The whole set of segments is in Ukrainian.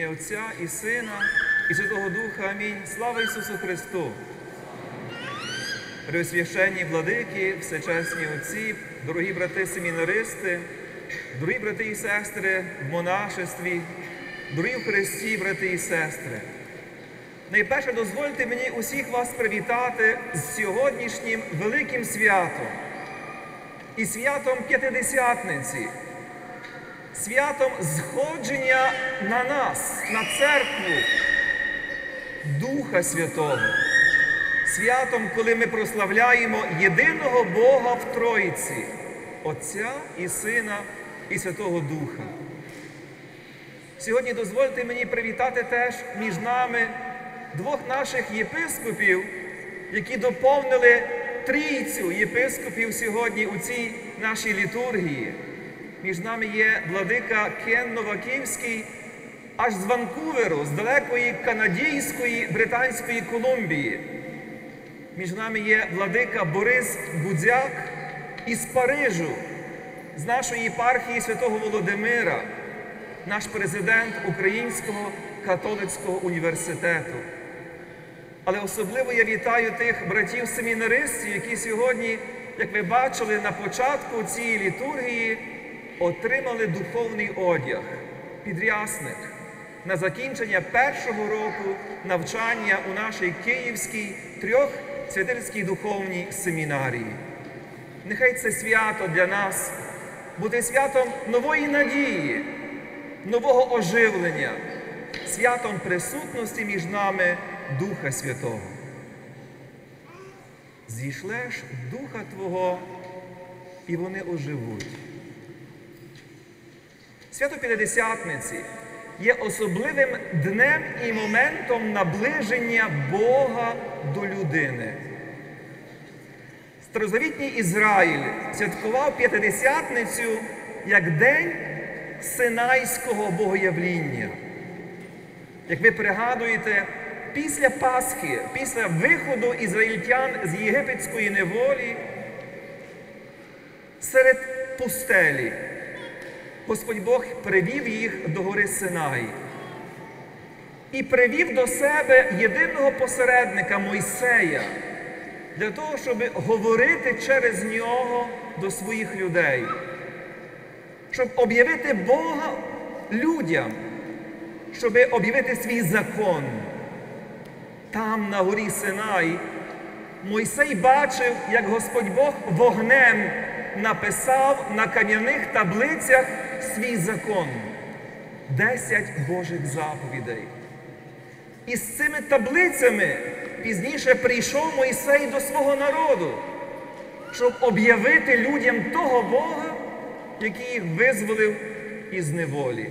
ім'я Отця і Сина, і Святого Духа. Амінь. Слава Ісусу Христу! Преосвященні владики, всечесні отці, дорогі брати семінаристи, дорогі брати і сестри в монашестві, дорогі в Христі, брати і сестри. Найперше дозвольте мені усіх вас привітати з сьогоднішнім великим святом і святом П'ятидесятниці, святом зходження на нас, на церкву Духа Святого, святом, коли ми прославляємо єдиного Бога в Троїці, Отця і Сина і Святого Духа. Сьогодні дозвольте мені привітати теж між нами двох наших єпископів, які доповнили трійцю єпископів сьогодні у цій нашій літургії. Між нами є владика Кен Новаківський, аж з Ванкуверу, з далекої канадійської Британської Колумбії. Між нами є владика Борис Гудзяк із Парижу, з нашої єпархії святого Володимира, наш президент Українського католицького університету. Але особливо я вітаю тих братів-семінаристів, які сьогодні, як ви бачили, на початку цієї літургії отримали духовний одяг, підрясник на закінчення першого року навчання у нашій Київській трьох святильській духовній семінарії. Нехай це свято для нас буде святом нової надії, нового оживлення, святом присутності між нами Духа Святого. Зійшлеш Духа Твого, і вони оживуть. Свято П'ятидесятниці є особливим днем і моментом наближення Бога до людини. Старозавітній Ізраїль святкував П'ятидесятницю як день Синайського богоявління. Як ви пригадуєте, після Пасхи, після виходу ізраїльтян з єгипетської неволі, серед пустелі, Господь Бог привів їх до гори Синай і привів до себе єдиного посередника Мойсея для того, щоб говорити через нього до своїх людей, щоб об'явити Бога людям, щоб об'явити свій закон. Там, на горі Синай, Мойсей бачив, як Господь Бог вогнем написав на кам'яних таблицях свій закон, десять Божих заповідей. І з цими таблицями пізніше прийшов Мойсей до свого народу, щоб об'явити людям того Бога, який їх визволив із неволі.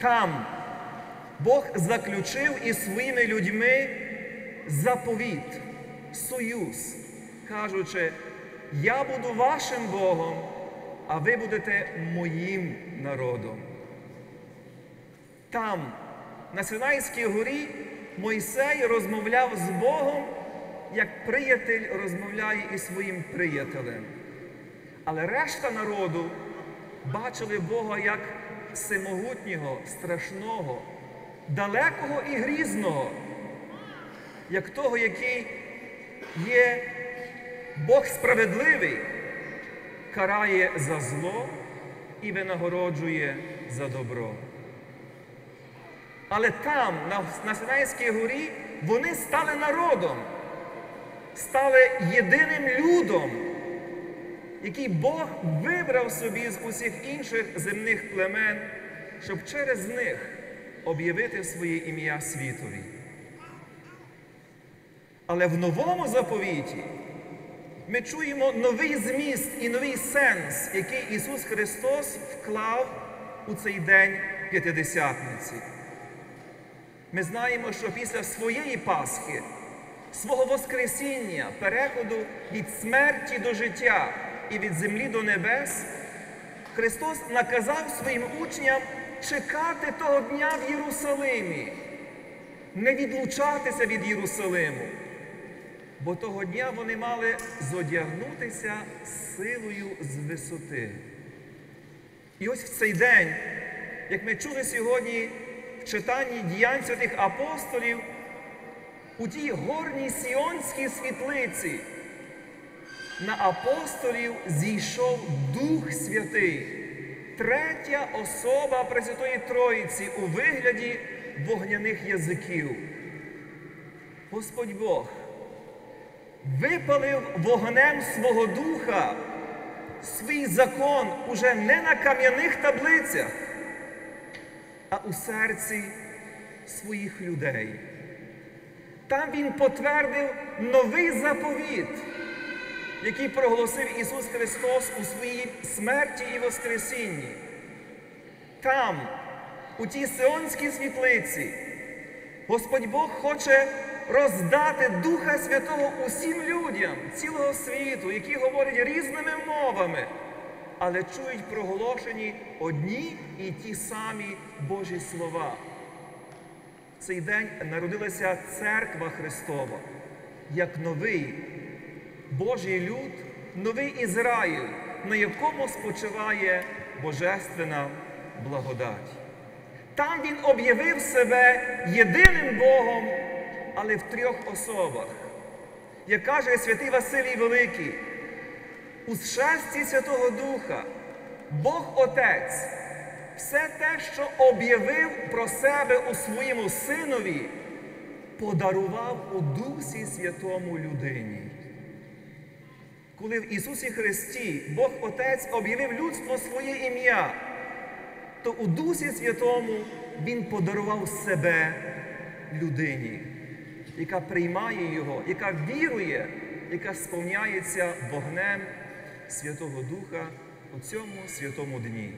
Там Бог заключив із своїми людьми заповіт, союз, кажучи, я буду вашим Богом, а ви будете моїм народом. Там, на Синайській горі, Мойсей розмовляв з Богом, як приятель розмовляє із своїм приятелем. Але решта народу бачили Бога як всемогутнього, страшного, далекого і грізного, як того, який є Бог справедливий, карає за зло і винагороджує за добро. Але там, на, на Синайській горі, вони стали народом, стали єдиним людом, який Бог вибрав собі з усіх інших земних племен, щоб через них об'явити своє ім'я світові. Але в новому заповіті ми чуємо новий зміст і новий сенс, який Ісус Христос вклав у цей день П'ятидесятниці. Ми знаємо, що після своєї Пасхи, свого Воскресіння, переходу від смерті до життя і від землі до небес, Христос наказав своїм учням чекати того дня в Єрусалимі, не відлучатися від Єрусалиму, бо того дня вони мали зодягнутися силою з висоти. І ось в цей день, як ми чули сьогодні в читанні діянь святих апостолів у тій горній сіонській світлиці на апостолів зійшов Дух Святий, третя особа Пресвятої Троїці у вигляді вогняних язиків. Господь Бог випалив вогнем свого духа свій закон уже не на кам'яних таблицях, а у серці своїх людей. Там Він потвердив новий заповіт, який проголосив Ісус Христос у своїй смерті і Воскресінні. Там, у тій Сионській світлиці, Господь Бог хоче роздати Духа Святого усім людям цілого світу, які говорять різними мовами, але чують проголошені одні і ті самі Божі слова. В цей день народилася церква Христова як новий Божий люд, новий Ізраїль, на якому спочиває Божественна благодать. Там він об'явив себе єдиним Богом, але в трьох особах. Як каже святий Василій Великий, у шесті Святого Духа Бог Отець все те, що об'явив про себе у своєму Синові, подарував у Дусі Святому людині. Коли в Ісусі Христі Бог Отець об'явив людство своє ім'я, то у Дусі Святому Він подарував себе людині, яка приймає Його, яка вірує, яка сповняється вогнем Святого Духа у цьому святому дні.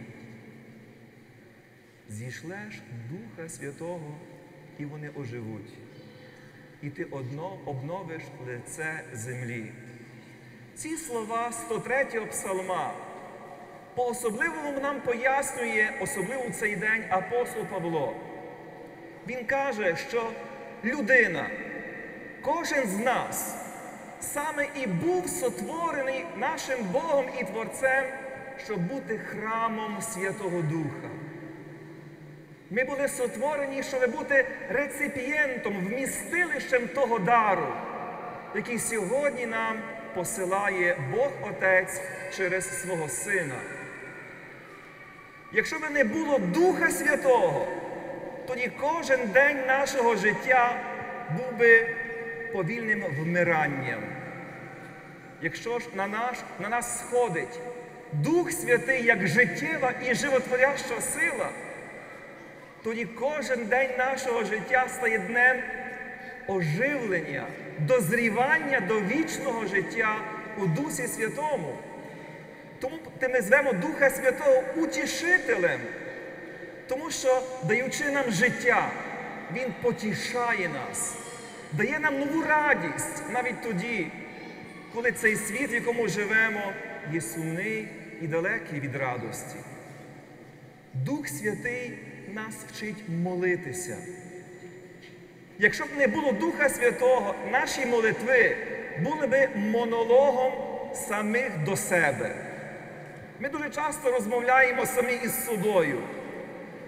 Зійшлеш Духа Святого, і вони оживуть, і ти одно обновиш лице землі. Ці слова 103-го псалма по-особливому нам пояснює, особливо цей день апостол Павло. Він каже, що людина, кожен з нас, саме і був сотворений нашим Богом і Творцем, щоб бути храмом Святого Духа. Ми були сотворені, щоб бути реципієнтом, вмістилищем того дару, який сьогодні нам посилає Бог Отець через свого Сина. Якщо б не було Духа Святого, тоді кожен день нашого життя був би повільним вмиранням. Якщо ж на, наш, на нас сходить Дух Святий як життєва і животворяща сила, тоді кожен день нашого життя стає днем оживлення, дозрівання до вічного життя у Дусі Святому. Тому ми звемо Духа Святого утішителем, тому що, даючи нам життя, Він потішає нас, дає нам нову радість навіть тоді, коли цей світ, в якому живемо, є сумний і далекий від радості. Дух Святий нас вчить молитися. Якщо б не було Духа Святого, наші молитви були б монологом самих до себе. Ми дуже часто розмовляємо самі із собою,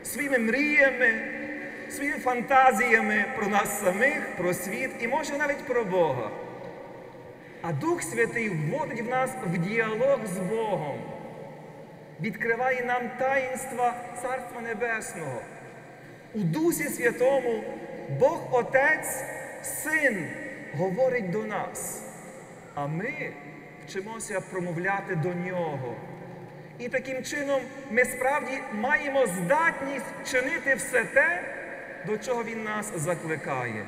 своїми мріями, своїми фантазіями про нас самих, про світ і може навіть про Бога. А Дух Святий вводить в нас в діалог з Богом, відкриває нам таїнства Царства Небесного. У Дусі Святому Бог Отець, Син говорить до нас, а ми вчимося промовляти до Нього. І таким чином ми справді маємо здатність чинити все те, до чого Він нас закликає.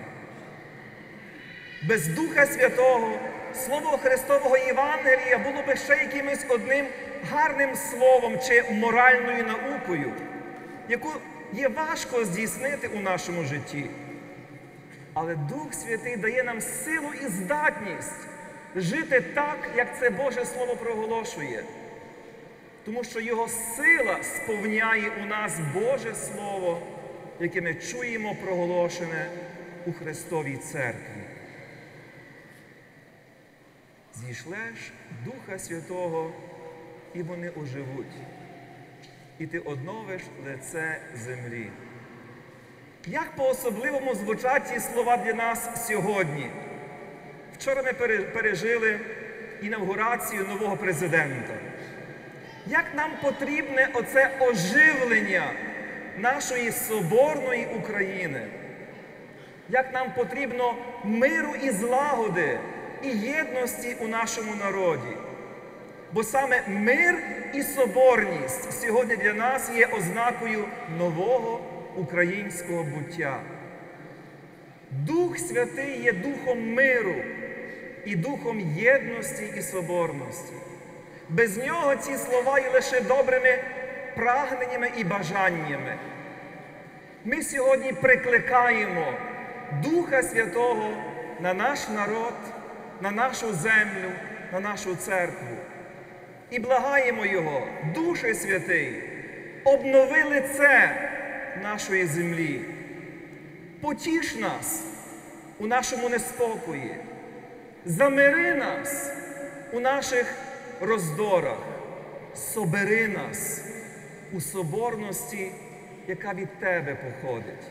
Без Духа Святого Слово Христового Євангелія було би ще якимось одним гарним словом чи моральною наукою, яку є важко здійснити у нашому житті. Але Дух Святий дає нам силу і здатність жити так, як це Боже Слово проголошує. Тому що Його сила сповняє у нас Боже Слово, яке ми чуємо проголошене у Христовій церкві. Зійшлеш Духа Святого, і вони оживуть, і ти одновиш лице землі. Як по-особливому звучать ці слова для нас сьогодні? Вчора ми пережили інавгурацію нового президента. Як нам потрібне оце оживлення нашої соборної України? Як нам потрібно миру і злагоди і єдності у нашому народі? Бо саме мир і соборність сьогодні для нас є ознакою нового українського буття. Дух Святий є духом миру і духом єдності і соборності. Без нього ці слова є лише добрими прагненнями і бажаннями. Ми сьогодні прикликаємо Духа Святого на наш народ, на нашу землю, на нашу церкву. І благаємо Його, Душе Святий, обнови лице нашої землі. Потіш нас у нашому неспокої, замири нас у наших роздорах, собери нас у соборності, яка від Тебе походить.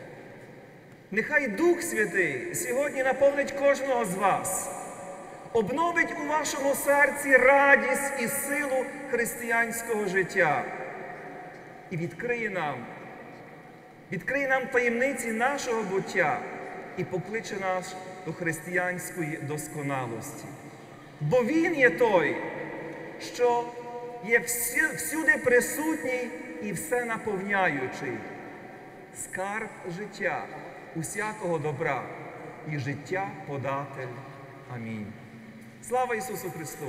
Нехай Дух Святий сьогодні наповнить кожного з вас, обновить у вашому серці радість і силу християнського життя і відкриє нам, відкриє нам таємниці нашого буття і покличе нас до християнської досконалості. Бо Він є той, що є всюди присутній і все наповняючий, скарб життя, усякого добра і життя податель. Амінь. Слава Ісусу Христу!